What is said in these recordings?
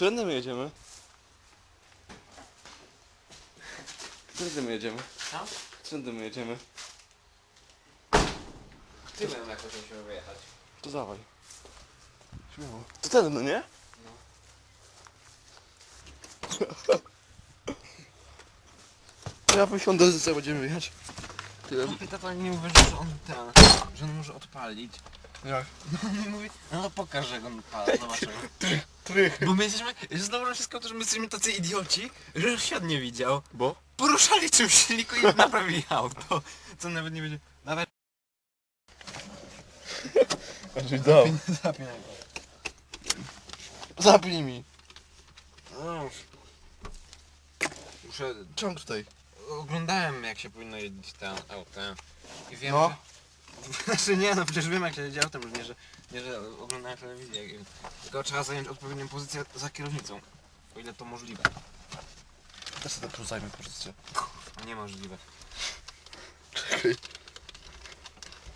Którędy my jedziemy? Którędy my jedziemy? Co? Którędy my jedziemy? Tyłem jakoś musimy wyjechać. To dawaj. Śmiało. To ten, no nie? No. To ja wysiądę, że będziemy jechać. Tyle. Tata nie uwierzy, że on ten, że on może odpalić. Jak? No mi mówi, no to pokaż, że on odpala, zobaczymy. Trych. Bo my jesteśmy, jest dobrze wszystko to, że my jesteśmy tacy idioci, że świat nie widział. Bo? Poruszali czymś silniku i naprawili auto. Co nawet nie będzie... Nawet Znaczy dał. zapinaj Zapnij mi. No, Muszę... Ciąg tutaj. Oglądałem jak się powinno jeździć ten autem i wiem, No. że... Znaczy nie, no przecież wiem jak się jeździ autem, nie że, nie, że oglądałem telewizję. jak- Tylko trzeba zająć odpowiednią pozycję za kierownicą. O ile to możliwe. Też sobie tu zajmę pozycję. A niemożliwe. Czekaj.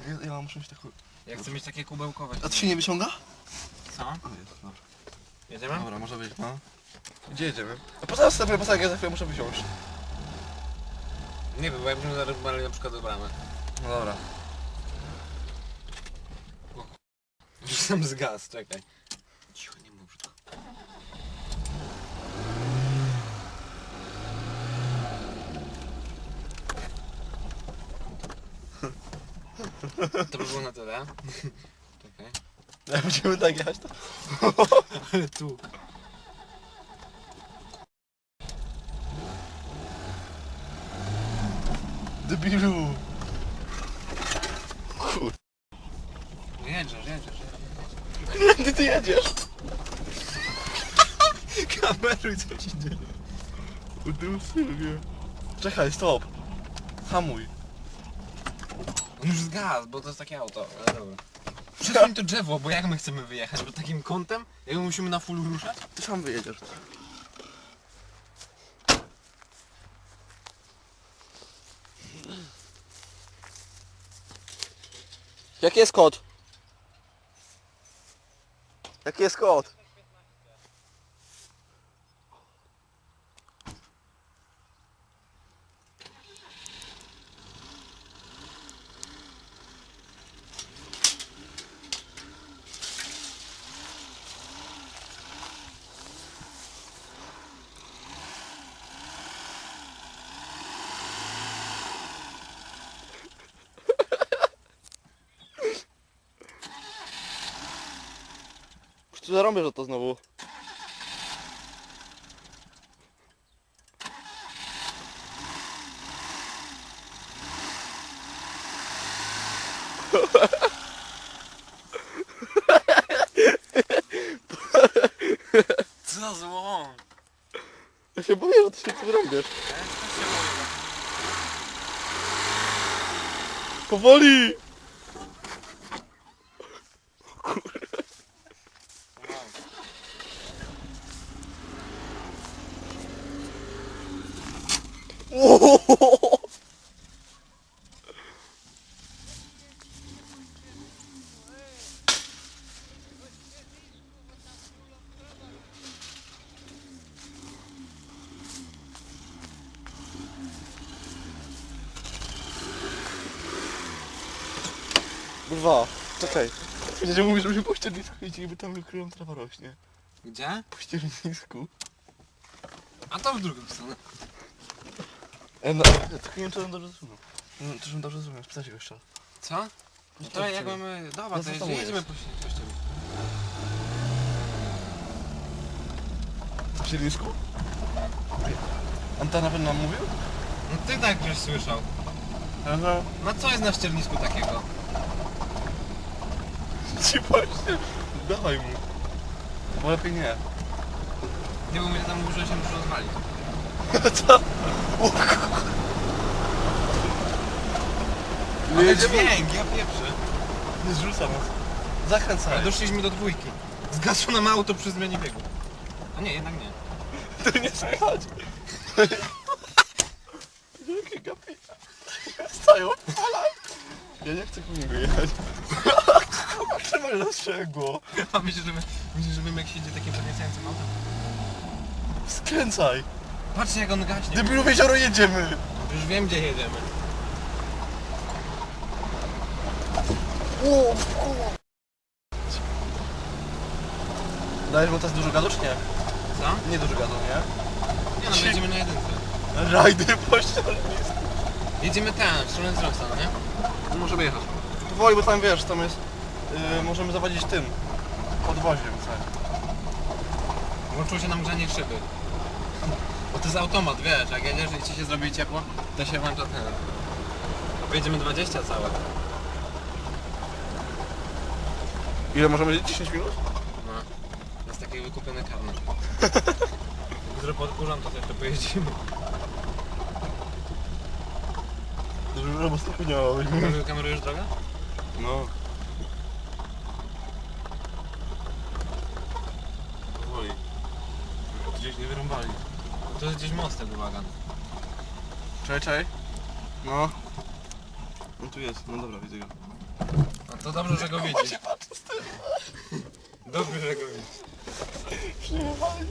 Ja, ja muszę mieć taką... Ja chcę mieć takie kubełkowe. A to się nie wyciąga? Co? O, jest, dobra. Jedziemy? Dobra, może być, no. Gdzie jedziemy? A poza następnym pasagiem za chwilę muszę wysiąść. Nie wiem, bo jakbyśmy zaraz na przykład do bramy. No dobra. Rzucam z gaz, czekaj. Cicho, nie mów brzydko. To by było na tyle. Czekaj. Jak będziemy tak jechać to... Ale tu. Debilu. Kur... Jedziesz, jedziesz. Kiedy ty jedziesz? Kameruj, co ci dzieje. Sylwie. Czekaj, stop. Hamuj. On już z gaz, bo to jest takie auto, ale dobra. Przesuń to drzewo, bo jak my chcemy wyjechać? Bo takim kątem? Jak my musimy na full ruszać? Ty sam wyjedziesz. Jaki jest kod? Jaki jest kod? Tu zarąbię, że to znowu. Co za zło! Ja się boję, że ty się tu zarąbiesz. Ja też się boję. Powoli! Wow. Kurwa, czekaj. Będziecie mówić, żebyśmy po ściernisku jeździli, bo tam wykryją trawa rośnie. Gdzie? Po ściernisku. A to w drugą stronę. E, no, ja tylko nie wiem, czy on dobrze zrozumiał. No, to żebym dobrze zrozumiał, spytać go jeszcze. Co? No to jak mamy... Dobra, No to to jedziemy jest? po, ścianie. W ściernisku? Antena pewno nam mówił? No ty tak żeś słyszał. Aha. No co jest na ściernisku takiego? Ci właśnie. Dawaj mu. Bo lepiej nie. Nie bo mnie tam mówił, że się muszę rozwalić. Co? O, kur- Nie Ale dźwięk, ja pieprzę. Nie zrzuca nas. Ale Zachęcaj. doszliśmy do dwójki. Zgasło nam auto przy zmianie biegu. A nie, jednak nie. To nie słychać. Jakie gapi. Stają. Ja nie chcę po niego jechać. Nas strzegło. A myślisz, że, my, myślisz, że wiem jak się idzie takim podniecającym autem? Skręcaj. Patrzcie jak on gaśnie. Debilu, w jezioro jedziemy. Już wiem gdzie jedziemy. O, Dajesz mu teraz dużo gadu, czy nie? Co? Nie dużo gadu, nie? Nie no, jedziemy na jedynce. Rajdy po ściernisku. Jedziemy tam, w stronę wzrosta, no nie? No możemy jechać. Powoli, bo tam wiesz, tam jest... Yy, możemy zawadzić tym. Podwoziem, co? Włączyło się nam grzanie szyby. To jest automat, wiesz, jak jedziesz i ci się zrobi ciepło, to się włącza ten. Pojedziemy 20 całe. Ile możemy jeździć? 10 minut? No. Jest taki wykupiony karnet. Jutro podkurzam, to jeszcze pojeździmy. Dużo bo stopniałeś. Kameru- Kamerujesz drogę? No. Powoli. Gdzieś nie wyrąbali. To jest gdzieś mostek, uwaga. Czekaj, czekaj. No. No tu jest, no dobra, widzę go. No to dobrze, że go widzisz. Dobrze, że go widzisz. Przyjechali.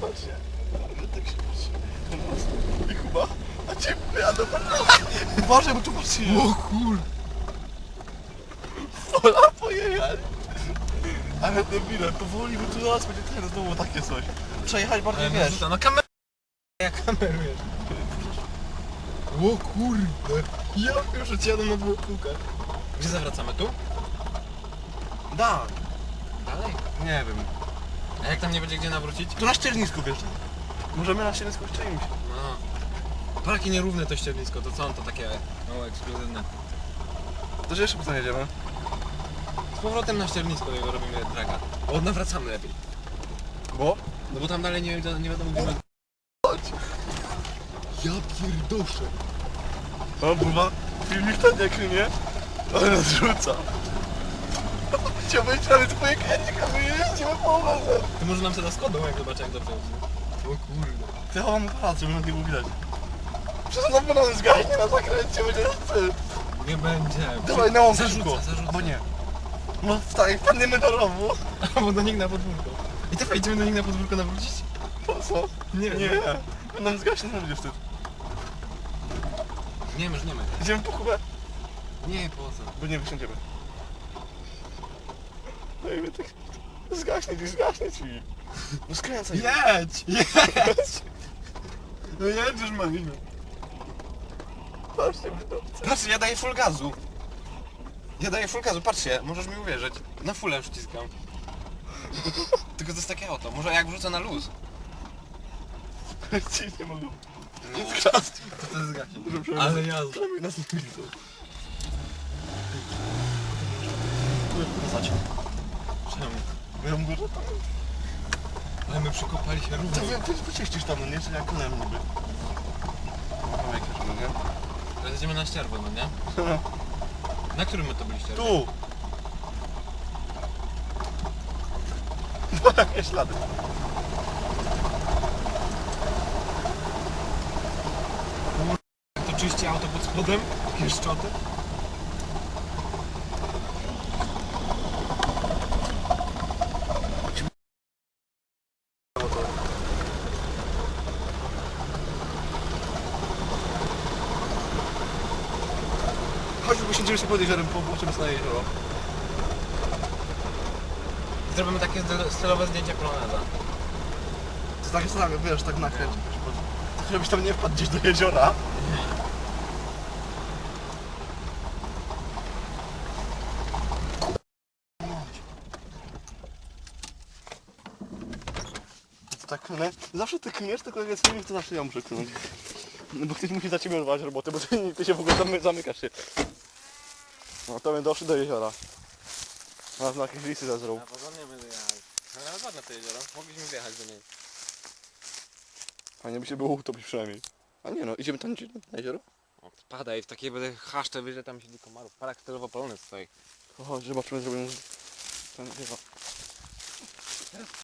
Patrzcie. Ale tak się nas. I Kuba. A cię jadę. Uważaj, bo tu patrzcie. O kur... Ola pojechali. Ale debile, powoli, bo tu nas będzie teraz znowu takie coś. Przejechać bardziej, wiesz. No kamer... Jak kamerujesz? O kurde. Ja już jadę na dwóch kółkach. Gdzie zawracamy? Tu? Da. Dalej. Nie wiem. A jak tam nie będzie gdzie nawrócić? Tu na ściernisku wiesz. Możemy na ściernisku czymś. No. Parki nierówne to ściernisko, to co on to takie mało ekskluzywne? To że jeszcze potem jedziemy. Z powrotem na ściernisko jego robimy draga. O, nawracamy lepiej. Bo? No bo tam dalej nie, nie wiadomo gdzie... Chodź. Ja pierdoszę. O, buwa. Filmik ten jak nie? Ale nas rzuca. Chciałbym prawie twoje kręcik, a my jeździmy po uwadze. Ty może nam sobie skodą, jak zobaczę jak dobrze jeździ. O kurde. Ty chowam aparat, żeby nas nie było widać. Przecież na pewno zgaśnie na zakręcie, będzie wstyd. Nie będzie. Dawaj na łąkę szybko. Albo nie. No tak, wpadniemy do rowu. Albo do nich na podwórko. I teraz idziemy do nich na podwórko nawrócić? Co? Nie, Nie. Nam zgaśnie, nam będzie wstyd. Nie, już nie my. Idziemy po Kubę, Nie, po co? bo nie wysiądziemy. No i my tak... Zgaśnie ci, zgaśnie ci. No skręcaj. Jedź! Jedź! No jedziesz, Marino. Patrzcie, my to... Patrz, ja daję full gazu. Ja daję full gazu, patrzcie, możesz mi uwierzyć. Na fullę przyciskam. Tylko to jest takie auto, może jak wrzucę na luz. Ci nie mogą. No, Kras. to to. Dobrze, Ale jazda. Przynajmniej nas widzą. Pokazać. Czemu? Ja mówię, że to... Ale my przykopali się To równo. wiem, ty wyczyścisz tam, no nie? Czyli jak konem niby. Mam jakieś, no nie? Teraz jedziemy na ścierwo, no nie? Na którym my to byliście? Tu! Dwa takie ślady. To czyści auto pod spodem? Jakieś szczoty? Chodź, bo siedzimy sobie pod jeziorem, popatrzymy sobie na jezioro. Zrobimy takie styl- stylowe zdjęcie poloneza. To tak jest tak, wiesz, tak nakręć. Żebyś tam nie wpadł gdzieś do jeziora. Tak klnę. Zawsze ty klniesz, tylko jak jest filmik, to zawsze ja muszę klnąć. No bo ktoś musi za ciebie odwalać robotę, bo ty, ty się w ogóle zamy, zamykasz się. No to my doszli do jeziora. Na jakieś listy zazrą. A porządnie my wyjechali. Ale ładne to jezioro, mogliśmy wjechać do niej. Fajnie by się było utopić przynajmniej. A nie no, idziemy tam gdzie na jezioro? O, pada i w takiej będę chaszcze wyżej tam siedzi komarów. Parak polonez stoi. O, zobaczymy, zrobimy ten jezioro.